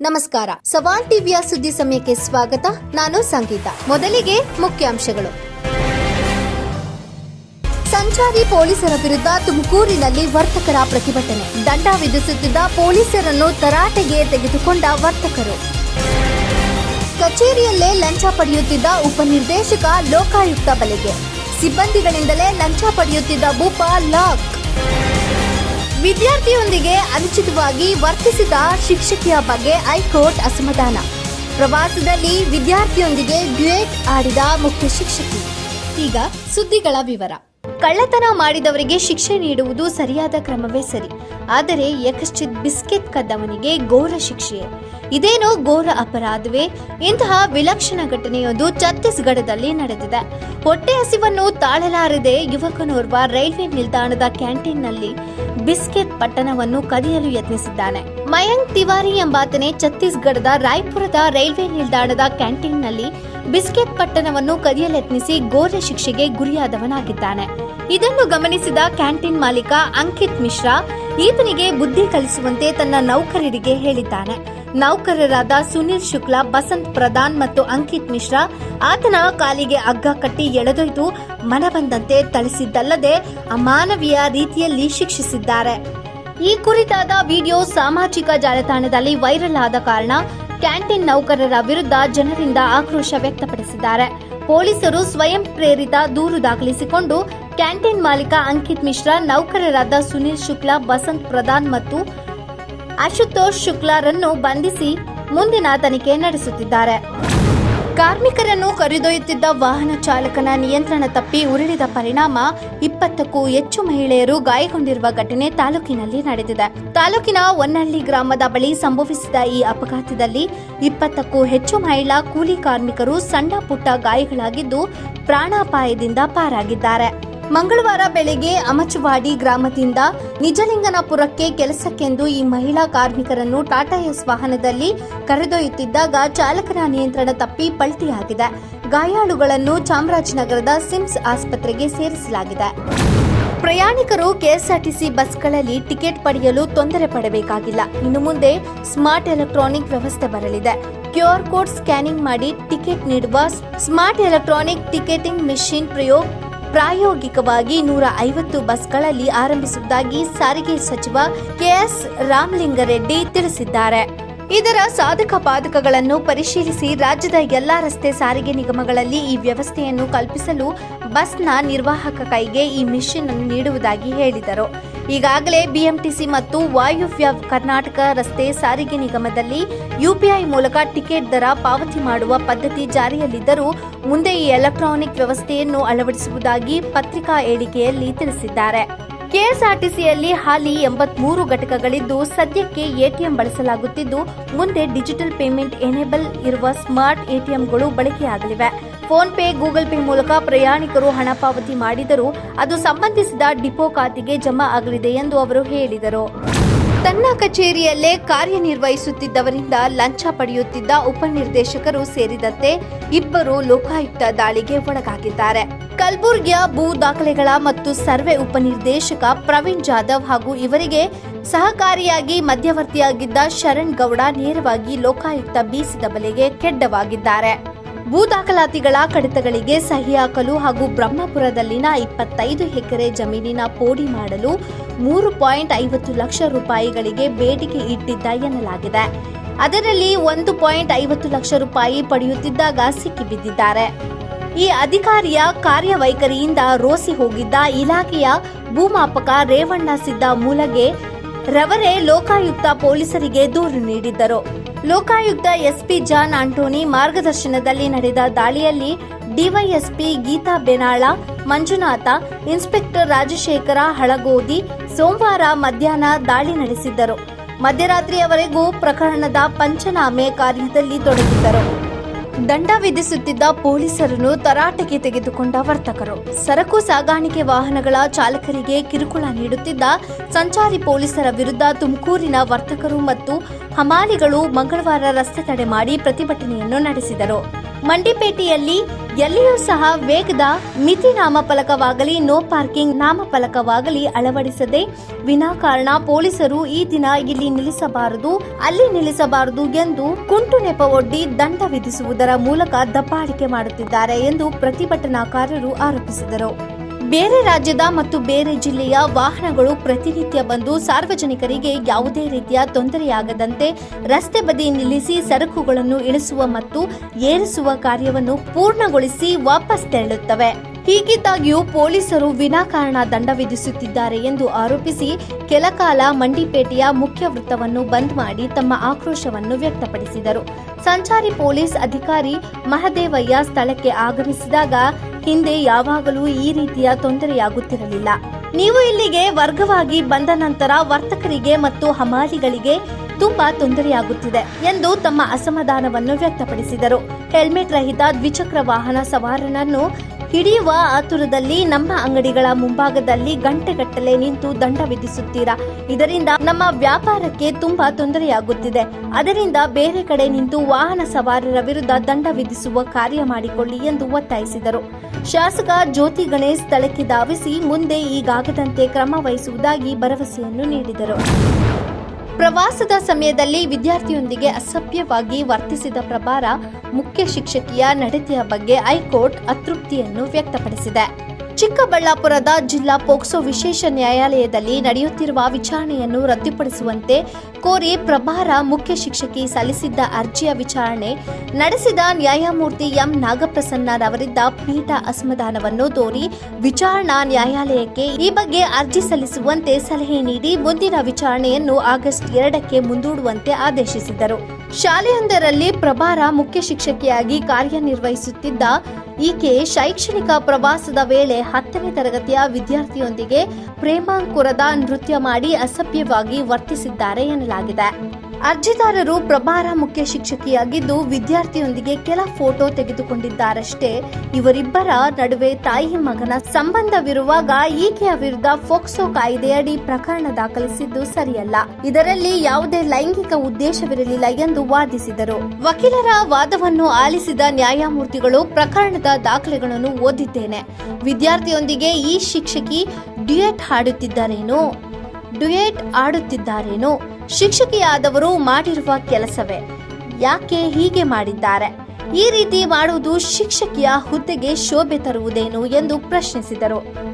ನಮಸ್ಕಾರ. ಸವಾಲ್ ಟಿವಿಯ ಸುದ್ದಿ ಸಮಯಕ್ಕೆ ಸ್ವಾಗತ. ನಾನು ಸಂಗೀತ. ಮೊದಲಿಗೆ ಮುಖ್ಯಾಂಶಗಳು. ಸಂಚಾರಿ ಪೊಲೀಸರ ವಿರುದ್ಧ ತುಮಕೂರಿನಲ್ಲಿ ವರ್ತಕರ ಪ್ರತಿಭಟನೆ. ದಂಡ ವಿಧಿಸುತ್ತಿದ್ದ ಪೊಲೀಸರನ್ನು ತರಾಟೆಗೆ ತೆಗೆದುಕೊಂಡ ವರ್ತಕರು. ಕಚೇರಿಯಲ್ಲೇ ಲಂಚ ಪಡೆಯುತ್ತಿದ್ದ ಉಪನಿರ್ದೇಶಕ, ಲೋಕಾಯುಕ್ತ ಬಲೆಗೆ. ಸಿಬ್ಬಂದಿಗಳಿಂದಲೇ ಲಂಚ ಪಡೆಯುತ್ತಿದ್ದ ಭೂಪ ಲಾಕ್. ವಿದ್ಯಾರ್ಥಿಯೊಂದಿಗೆ ಅನುಚಿತವಾಗಿ ವರ್ತಿಸಿದ ಶಿಕ್ಷಕಿಯ ಬಗ್ಗೆ ಹೈಕೋರ್ಟ್ ಅಸಮಾಧಾನ. ಪ್ರವಾಸದಲ್ಲಿ ವಿದ್ಯಾರ್ಥಿಯೊಂದಿಗೆ ಡ್ಯುಯೇಟ್ ಆಡಿದ ಮುಖ್ಯ ಶಿಕ್ಷಕಿ. ಈಗ ಸುದ್ದಿಗಳ ವಿವರ. ಕಳ್ಳತನ ಮಾಡಿದವರಿಗೆ ಶಿಕ್ಷೆ ನೀಡುವುದು ಸರಿಯಾದ ಕ್ರಮವೇ ಸರಿ. ಆದರೆ ಯಕಶ್ಚಿತ್ ಬಿಸ್ಕೆಟ್ ಕದ್ದವನಿಗೆ ಘೋರ ಶಿಕ್ಷೆ. ಇದೇನೋ ಘೋರ ಅಪರಾಧವೇ? ಇಂತಹ ವಿಲಕ್ಷಣ ಘಟನೆಯೊಂದು ಛತ್ತೀಸ್ಗಢದಲ್ಲಿ ನಡೆದಿದೆ. ಹೊಟ್ಟೆ ಹಸಿವನ್ನು ತಾಳಲಾರದೆ ಯುವಕನೋರ್ವ ರೈಲ್ವೆ ನಿಲ್ದಾಣದ ಕ್ಯಾಂಟೀನ್ನಲ್ಲಿ ಬಿಸ್ಕೆಟ್ ಪಟ್ಟಣವನ್ನು ಕದಿಯಲು ಯತ್ನಿಸಿದ್ದಾನೆ. ಮಯಂಕ್ ತಿವಾರಿ ಎಂಬಾತನೇ ಛತ್ತೀಸ್ಗಢದ ರಾಯ್ಪುರದ ರೈಲ್ವೆ ನಿಲ್ದಾಣದ ಕ್ಯಾಂಟೀನ್ನಲ್ಲಿ ಬಿಸ್ಕೆಟ್ ಪಟ್ಟಣವನ್ನು ಕದಿಯಲೆತ್ನಿಸಿ ಘೋರ ಶಿಕ್ಷೆಗೆ ಗುರಿಯಾದವನಾಗಿದ್ದಾನೆ. ಇದನ್ನು ಗಮನಿಸಿದ ಕ್ಯಾಂಟೀನ್ ಮಾಲೀಕ ಅಂಕಿತ್ ಮಿಶ್ರಾ, ಈತನಿಗೆ ಬುದ್ಧಿ ಕಲಿಸುವಂತೆ ತನ್ನ ನೌಕರರಿಗೆ ಹೇಳಿದ್ದಾನೆ. ನೌಕರರಾದ ಸುನಿಲ್ ಶುಕ್ಲಾ, ಬಸಂತ್ ಪ್ರಧಾನ್ ಮತ್ತು ಅಂಕಿತ್ ಮಿಶ್ರಾ ಆತನ ಕಾಲಿಗೆ ಹಗ್ಗ ಕಟ್ಟಿ ಎಳೆದೊಯ್ದು ಮನಬಂದಂತೆ ಥಳಿಸಿದ್ದಲ್ಲದೆ ಅಮಾನವೀಯ ರೀತಿಯಲ್ಲಿ ಶಿಕ್ಷಿಸಿದ್ದಾರೆ. ಈ ಕುರಿತಾದ ವಿಡಿಯೋ ಸಾಮಾಜಿಕ ಜಾಲತಾಣದಲ್ಲಿ ವೈರಲ್ ಆದ ಕಾರಣ ಕ್ಯಾಂಟೀನ್ ನೌಕರರ ವಿರುದ್ಧ ಜನರಿಂದ ಆಕ್ರೋಶ ವ್ಯಕ್ತಪಡಿಸಿದ್ದಾರೆ. ಪೊಲೀಸರು ಸ್ವಯಂ ಪ್ರೇರಿತ ದೂರು ದಾಖಲಿಸಿಕೊಂಡು ಕ್ಯಾಂಟೀನ್ ಮಾಲೀಕ ಅಂಕಿತ್ ಮಿಶ್ರಾ, ನೌಕರರಾದ ಸುನೀಲ್ ಶುಕ್ಲಾ, ಬಸಂತ್ ಪ್ರಧಾನ್ ಮತ್ತು ಅಶುತೋಷ್ ಶುಕ್ಲಾರನ್ನು ಬಂಧಿಸಿ ಮುಂದಿನ ತನಿಖೆ ನಡೆಸುತ್ತಿದ್ದಾರೆ. ಕಾರ್ಮಿಕರನ್ನು ಕರೆದೊಯ್ಯುತ್ತಿದ್ದ ವಾಹನ ಚಾಲಕನ ನಿಯಂತ್ರಣ ತಪ್ಪಿ ಉರುಳಿದ ಪರಿಣಾಮ ಇಪ್ಪತ್ತಕ್ಕೂ ಹೆಚ್ಚು ಮಹಿಳೆಯರು ಗಾಯಗೊಂಡಿರುವ ಘಟನೆ ತಾಲೂಕಿನಲ್ಲಿ ನಡೆದಿದೆ. ತಾಲೂಕಿನ ಒನ್ನಹಳ್ಳಿ ಗ್ರಾಮದ ಬಳಿ ಸಂಭವಿಸಿದ ಈ ಅಪಘಾತದಲ್ಲಿ ಇಪ್ಪತ್ತಕ್ಕೂ ಹೆಚ್ಚು ಮಹಿಳಾ ಕೂಲಿ ಕಾರ್ಮಿಕರು ಸಣ್ಣ ಪುಟ್ಟ ಗಾಯಗಳಾಗಿದ್ದು ಪ್ರಾಣಾಪಾಯದಿಂದ ಪಾರಾಗಿದ್ದಾರೆ. ಮಂಗಳವಾರ ಬೆಳಗ್ಗೆ ಅಮಚವಾಡಿ ಗ್ರಾಮದಿಂದ ನಿಜಲಿಂಗನಪುರಕ್ಕೆ ಕೆಲಸಕ್ಕೆಂದು ಈ ಮಹಿಳಾ ಕಾರ್ಮಿಕರನ್ನು ಟಾಟಾ ಎಸ್ ವಾಹನದಲ್ಲಿ ಕರೆದೊಯ್ಯುತ್ತಿದ್ದಾಗ ಚಾಲಕನ ನಿಯಂತ್ರಣ ತಪ್ಪಿ ಪಲ್ಟಿಯಾಗಿದೆ. ಗಾಯಾಳುಗಳನ್ನು ಚಾಮರಾಜನಗರದ ಸಿಮ್ಸ್ ಆಸ್ಪತ್ರೆಗೆ ಸೇರಿಸಲಾಗಿದೆ. ಪ್ರಯಾಣಿಕರು ಕೆಎಸ್ಆರ್ಟಿಸಿ ಬಸ್ಗಳಲ್ಲಿ ಟಿಕೆಟ್ ಪಡೆಯಲು ತೊಂದರೆ ಪಡಬೇಕಾಗಿಲ್ಲ. ಇನ್ನು ಮುಂದೆ ಸ್ಮಾರ್ಟ್ ಎಲೆಕ್ಟ್ರಾನಿಕ್ ವ್ಯವಸ್ಥೆ ಬರಲಿದೆ. ಕ್ಯೂಆರ್ ಕೋಡ್ ಸ್ಕ್ಯಾನಿಂಗ್ ಮಾಡಿ ಟಿಕೆಟ್ ನೀಡುವ ಸ್ಮಾರ್ಟ್ ಎಲೆಕ್ಟ್ರಾನಿಕ್ ಟಿಕೆಟಿಂಗ್ ಮೆಷಿನ್ ಪ್ರಯೋಗ ಪ್ರಾಯೋಗಿಕವಾಗಿ ನೂರ ಐವತ್ತು ಬಸ್ಗಳಲ್ಲಿ ಆರಂಭಿಸುವುದಾಗಿ ಸಾರಿಗೆ ಸಚಿವ ಕೆಎಸ್ ರಾಮಲಿಂಗರೆಡ್ಡಿ ತಿಳಿಸಿದ್ದಾರೆ. ಇದರ ಸಾಧಕ ಬಾಧಕಗಳನ್ನು ಪರಿಶೀಲಿಸಿ ರಾಜ್ಯದ ಎಲ್ಲಾ ರಸ್ತೆ ಸಾರಿಗೆ ನಿಗಮಗಳಲ್ಲಿ ಈ ವ್ಯವಸ್ಥೆಯನ್ನು ಕಲ್ಪಿಸಲು ಬಸ್ನ ನಿರ್ವಾಹಕ ಕೈಗೆ ಈ ಮಿಷನ್ ಅನ್ನು ನೀಡುವುದಾಗಿ ಹೇಳಿದರು. ಈಗಾಗಲೇ ಬಿಎಂಟಿಸಿ ಮತ್ತು ವಾಯುವ್ಯ ಕರ್ನಾಟಕ ರಸ್ತೆ ಸಾರಿಗೆ ನಿಗಮದಲ್ಲಿ ಯುಪಿಐ ಮೂಲಕ ಟಿಕೆಟ್ ದರ ಪಾವತಿ ಮಾಡುವ ಪದ್ಧತಿ ಜಾರಿಯಲ್ಲಿದ್ದರೂ ಮುಂದೆ ಈ ಎಲೆಕ್ಟ್ರಾನಿಕ್ ವ್ಯವಸ್ಥೆಯನ್ನು ಅಳವಡಿಸುವುದಾಗಿ ಪತ್ರಿಕಾ ಹೇಳಿಕೆಯಲ್ಲಿ ತಿಳಿಸಿದ್ದಾರೆ. ಕೆಎಸ್ಆರ್ಟಿಸಿಯಲ್ಲಿ ಹಾಲಿ ಎಂಬತ್ಮೂರು ಘಟಕಗಳಿದ್ದು ಸದ್ಯಕ್ಕೆ ಎಟಿಎಂ ಬಳಸಲಾಗುತ್ತಿದ್ದು, ಮುಂದೆ ಡಿಜಿಟಲ್ ಪೇಮೆಂಟ್ ಎನೇಬಲ್ ಇರುವ ಸ್ಮಾರ್ಟ್ ಎಟಿಎಂಗಳು ಬಳಕೆಯಾಗಲಿವೆ. ಫೋನ್ ಪೇ, ಗೂಗಲ್ ಪೇ ಮೂಲಕ ಪ್ರಯಾಣಿಕರು ಹಣ ಪಾವತಿ ಮಾಡಿದರೂ ಅದು ಸಂಬಂಧಿಸಿದ ಡಿಪೋ ಖಾತೆಗೆ ಜಮಾ ಆಗಲಿದೆ ಎಂದು ಅವರು ಹೇಳಿದರು. ತನ್ನ ಕಚೇರಿಯಲ್ಲೇ ಕಾರ್ಯನಿರ್ವಹಿಸುತ್ತಿದ್ದವರಿಂದ ಲಂಚ ಪಡೆಯುತ್ತಿದ್ದ ಉಪನಿರ್ದೇಶಕರು ಸೇರಿದಂತೆ ಇಬ್ಬರು ಲೋಕಾಯುಕ್ತ ದಾಳಿಗೆ ಒಳಗಾಗಿದ್ದಾರೆ. ಕಲ್ಬುರ್ಗಿಯ ಭೂ ದಾಖಲೆಗಳ ಮತ್ತು ಸರ್ವೆ ಉಪನಿರ್ದೇಶಕ ಪ್ರವೀಣ್ ಜಾಧವ್ ಹಾಗೂ ಇವರಿಗೆ ಸಹಕಾರಿಯಾಗಿ ಮಧ್ಯವರ್ತಿಯಾಗಿದ್ದ ಶರಣ್ ಗೌಡ ನೇರವಾಗಿ ಲೋಕಾಯುಕ್ತ ಬೀಸಿದ ಬಲೆಗೆ ಕೆಡ್ಡವಾಗಿದ್ದಾರೆ. ಭೂ ದಾಖಲಾತಿಗಳ ಕಡಿತಗಳಿಗೆ ಸಹಿ ಹಾಕಲು ಹಾಗೂ ಬ್ರಹ್ಮಪುರದಲ್ಲಿನ ಇಪ್ಪತ್ತೈದು ಎಕರೆ ಜಮೀನಿನ ಪೋಡಿ ಮಾಡಲು ಮೂರು ಪಾಯಿಂಟ್ ಐವತ್ತು ಲಕ್ಷ ರೂಪಾಯಿಗಳಿಗೆ ಬೇಡಿಕೆ ಇಟ್ಟಿದ್ದ ಎನ್ನಲಾಗಿದೆ. ಅದರಲ್ಲಿ ಒಂದು ಪಾಯಿಂಟ್ ಐವತ್ತು ಲಕ್ಷ ರೂಪಾಯಿ ಪಡೆಯುತ್ತಿದ್ದಾಗ ಸಿಕ್ಕಿಬಿದ್ದಿದ್ದಾರೆ. ಈ ಅಧಿಕಾರಿಯ ಕಾರ್ಯವೈಖರಿಯಿಂದ ರೋಸಿ ಹೋಗಿದ್ದ ಇಲಾಖೆಯ ಭೂಮಾಪಕ ರೇವಣ್ಣ ಸಿದ್ದ ಮೂಲಗೆ ರವರೇ ಲೋಕಾಯುಕ್ತ ಪೊಲೀಸರಿಗೆ ದೂರು ನೀಡಿದ್ದರು. ಲೋಕಾಯುಕ್ತ ಎಸ್ಪಿ ಜಾನ್ ಆಂಟೋನಿ ಮಾರ್ಗದರ್ಶನದಲ್ಲಿ ನಡೆದ ದಾಳಿಯಲ್ಲಿ ಡಿವೈಎಸ್ಪಿ ಗೀತಾ ಬೆನಾಳ, ಮಂಜುನಾಥ, ಇನ್ಸ್ಪೆಕ್ಟರ್ ರಾಜಶೇಖರ ಹಳಗೋದಿ ಸೋಮವಾರ ಮಧ್ಯಾಹ್ನ ದಾಳಿ ನಡೆಸಿದ್ದರು. ಮಧ್ಯರಾತ್ರಿಯವರೆಗೂ ಪ್ರಕರಣದ ಪಂಚನಾಮೆ ಕಾರ್ಯದಲ್ಲಿ ತೊಡಗಿದ್ದರು. ದಂಡ ವಿಧಿಸುತ್ತಿದ್ದ ಪೊಲೀಸರನ್ನು ತರಾಟೆಗೆ ತೆಗೆದುಕೊಂಡ ವರ್ತಕರು. ಸರಕು ಸಾಗಾಣಿಕೆ ವಾಹನಗಳ ಚಾಲಕರಿಗೆ ಕಿರುಕುಳ ನೀಡುತ್ತಿದ್ದ ಸಂಚಾರಿ ಪೊಲೀಸರ ವಿರುದ್ಧ ತುಮಕೂರಿನ ವರ್ತಕರು ಮತ್ತು ಹಮಾಲಿಗಳು ಮಂಗಳವಾರ ರಸ್ತೆ ತಡೆ ಮಾಡಿ ಪ್ರತಿಭಟನೆಯನ್ನು ನಡೆಸಿದರು. ಮಂಡಿಪೇಟೆಯಲ್ಲಿ ಎಲ್ಲಿಯೂ ಸಹ ವೇಗದ ಮಿತಿ ನಾಮಫಲಕವಾಗಲಿ ನೋ ಪಾರ್ಕಿಂಗ್ ನಾಮಫಲಕವಾಗಲಿ ಅಳವಡಿಸದೆ ವಿನಾಕಾರಣ ಪೊಲೀಸರು ಈ ದಿನ ಇಲ್ಲಿ ನಿಲ್ಲಿಸಬಾರದು, ಅಲ್ಲಿ ನಿಲ್ಲಿಸಬಾರದು ಎಂದು ಕುಂಟು ನೆಪವೊಡ್ಡಿ ದಂಡ ವಿಧಿಸುವುದರ ಮೂಲಕ ದಬ್ಬಾಳಿಕೆ ಮಾಡುತ್ತಿದ್ದಾರೆ ಎಂದು ಪ್ರತಿಭಟನಾಕಾರರು ಆರೋಪಿಸಿದರು. ಬೇರೆ ರಾಜ್ಯದ ಮತ್ತು ಬೇರೆ ಜಿಲ್ಲೆಯ ವಾಹನಗಳು ಪ್ರತಿನಿತ್ಯ ಬಂದು ಸಾರ್ವಜನಿಕರಿಗೆ ಯಾವುದೇ ರೀತಿಯ ತೊಂದರೆಯಾಗದಂತೆ ರಸ್ತೆ ಬದಿ ನಿಲ್ಲಿಸಿ ಸರಕುಗಳನ್ನು ಇಳಿಸುವ ಮತ್ತು ಏರಿಸುವ ಕಾರ್ಯವನ್ನು ಪೂರ್ಣಗೊಳಿಸಿ ವಾಪಸ್ ತೆರಳುತ್ತವೆ. ಹೀಗಿದ್ದಾಗ್ಯೂ ಪೊಲೀಸರು ವಿನಾಕಾರಣ ದಂಡ ವಿಧಿಸುತ್ತಿದ್ದಾರೆ ಎಂದು ಆರೋಪಿಸಿ ಕೆಲಕಾಲ ಮಂಡಿಪೇಟೆಯ ಮುಖ್ಯ ವೃತ್ತವನ್ನು ಬಂದ್ ಮಾಡಿ ತಮ್ಮ ಆಕ್ರೋಶವನ್ನು ವ್ಯಕ್ತಪಡಿಸಿದರು. ಸಂಚಾರಿ ಪೊಲೀಸ್ ಅಧಿಕಾರಿ ಮಹದೇವಯ್ಯ ಸ್ಥಳಕ್ಕೆ ಆಗಮಿಸಿದಾಗ ಹಿಂದೆ ಯಾವಾಗಲೂ ಈ ರೀತಿಯ ತೊಂದರೆಯಾಗುತ್ತಿರಲಿಲ್ಲ. ನೀವು ಇಲ್ಲಿಗೆ ವರ್ಗವಾಗಿ ಬಂದ ನಂತರ ವರ್ತಕರಿಗೆ ಮತ್ತು ಹಮಾಲಿಗಳಿಗೆ ತುಂಬಾ ತೊಂದರೆಯಾಗುತ್ತಿದೆ ಎಂದು ತಮ್ಮ ಅಸಮಾಧಾನವನ್ನು ವ್ಯಕ್ತಪಡಿಸಿದರು. ಹೆಲ್ಮೆಟ್ ರಹಿತ ದ್ವಿಚಕ್ರ ವಾಹನ ಸವಾರನನ್ನು ಹಿಡಿಯುವ ಆತುರದಲ್ಲಿ ನಮ್ಮ ಅಂಗಡಿಗಳ ಮುಂಭಾಗದಲ್ಲಿ ಗಂಟೆಗಟ್ಟಲೆ ನಿಂತು ದಂಡ ವಿಧಿಸುತ್ತೀರಾ? ಇದರಿಂದ ನಮ್ಮ ವ್ಯಾಪಾರಕ್ಕೆ ತುಂಬಾ ತೊಂದರೆಯಾಗುತ್ತಿದೆ. ಅದರಿಂದ ಬೇರೆ ಕಡೆ ನಿಂತು ವಾಹನ ಸವಾರರ ವಿರುದ್ಧ ದಂಡ ವಿಧಿಸುವ ಕಾರ್ಯ ಮಾಡಿಕೊಳ್ಳಿ ಎಂದು ಒತ್ತಾಯಿಸಿದರು. ಶಾಸಕ ಜ್ಯೋತಿ ಗಣೇಶ್ ಸ್ಥಳಕ್ಕೆ ಧಾವಿಸಿ ಮುಂದೆ ಈಗಾಗದಂತೆ ಕ್ರಮ ವಹಿಸುವುದಾಗಿ ಭರವಸೆಯನ್ನು ನೀಡಿದರು. ಪ್ರವಾಸದ ಸಮಯದಲ್ಲಿ ವಿದ್ಯಾರ್ಥಿಯೊಂದಿಗೆ ಅಸಭ್ಯವಾಗಿ ವರ್ತಿಸಿದ ಪ್ರಭಾರ ಮುಖ್ಯ ಶಿಕ್ಷಕಿಯ ನಡತೆಯ ಬಗ್ಗೆ ಹೈಕೋರ್ಟ್ ಅತೃಪ್ತಿಯನ್ನು ವ್ಯಕ್ತಪಡಿಸಿದೆ. ಚಿಕ್ಕಬಳ್ಳಾಪುರದ ಜಿಲ್ಲಾ ಪೋಕ್ಸೋ ವಿಶೇಷ ನ್ಯಾಯಾಲಯದಲ್ಲಿ ನಡೆಯುತ್ತಿರುವ ವಿಚಾರಣೆಯನ್ನು ರದ್ದುಪಡಿಸುವಂತೆ ಕೋರಿ ಪ್ರಭಾರ ಮುಖ್ಯ ಶಿಕ್ಷಕಿ ಸಲ್ಲಿಸಿದ್ದ ಅರ್ಜಿಯ ವಿಚಾರಣೆ ನಡೆಸಿದ ನ್ಯಾಯಮೂರ್ತಿ ಎಂ ನಾಗಪ್ರಸನ್ನರವರಿದ್ದ ಪೀಠ ಅಸಮಾಧಾನವನ್ನು ತೋರಿ ವಿಚಾರಣಾ ನ್ಯಾಯಾಲಯಕ್ಕೆ ಈ ಬಗ್ಗೆ ಅರ್ಜಿ ಸಲ್ಲಿಸುವಂತೆ ಸಲಹೆ ನೀಡಿ ಮುಂದಿನ ವಿಚಾರಣೆಯನ್ನು ಆಗಸ್ಟ್ ಎರಡಕ್ಕೆ ಮುಂದೂಡುವಂತೆ ಆದೇಶಿಸಿದರು. ಶಾಲೆಯೊಂದರಲ್ಲಿ ಪ್ರಭಾರ ಮುಖ್ಯ ಶಿಕ್ಷಕಿಯಾಗಿ ಕಾರ್ಯನಿರ್ವಹಿಸುತ್ತಿದ್ದ ಈಕೆ ಶೈಕ್ಷಣಿಕ ಪ್ರವಾಸದ ವೇಳೆ ಹತ್ತನೇ ತರಗತಿಯ ವಿದ್ಯಾರ್ಥಿಯೊಂದಿಗೆ ಪ್ರೇಮಾಂಕುರದ ನೃತ್ಯ ಮಾಡಿ ಅಸಭ್ಯವಾಗಿ ವರ್ತಿಸಿದ್ದಾರೆ ಎನ್ನಲಾಗಿದೆ. ಅರ್ಜಿದಾರರು ಪ್ರಭಾರ ಮುಖ್ಯ ಶಿಕ್ಷಕಿಯಾಗಿದ್ದು ವಿದ್ಯಾರ್ಥಿಯೊಂದಿಗೆ ಕೆಲ ಫೋಟೋ ತೆಗೆದುಕೊಂಡಿದ್ದಾರಷ್ಟೇ. ಇವರಿಬ್ಬರ ನಡುವೆ ತಾಯಿ ಮಗನ ಸಂಬಂಧವಿರುವಾಗ ಈಕೆಯ ವಿರುದ್ಧ ಫೋಕ್ಸೋ ಕಾಯ್ದೆಯಡಿ ಪ್ರಕರಣ ದಾಖಲಿಸಿದ್ದು ಸರಿಯಲ್ಲ. ಇದರಲ್ಲಿ ಯಾವುದೇ ಲೈಂಗಿಕ ಉದ್ದೇಶವಿರಲಿಲ್ಲ ಎಂದು ವಾದಿಸಿದರು. ವಕೀಲರ ವಾದವನ್ನು ಆಲಿಸಿದ ನ್ಯಾಯಮೂರ್ತಿಗಳು ಪ್ರಕರಣದ ದಾಖಲೆಗಳನ್ನು ಓದಿದ್ದೇನೆ. ವಿದ್ಯಾರ್ಥಿಯೊಂದಿಗೆ ಈ ಶಿಕ್ಷಕಿ ಡ್ಯುಯೆಟ್ ಹಾಡುತ್ತಿದ್ದಾರೇನು? ಡ್ಯುಯೆಟ್ ಆಡುತ್ತಿದ್ದಾರೇನೋ ಶಿಕ್ಷಕಿಯಾದವರು ಮಾಡಿರುವ ಕೆಲಸವೇ. ಯಾಕೆ ಹೀಗೆ ಮಾಡಿದ್ದಾರೆ? ಈ ರೀತಿ ಮಾಡುವುದು ಶಿಕ್ಷಕಿಯ ಹುದ್ದೆಗೆ ಶೋಭೆ ತರುವುದೇನು ಎಂದು ಪ್ರಶ್ನಿಸಿದರು.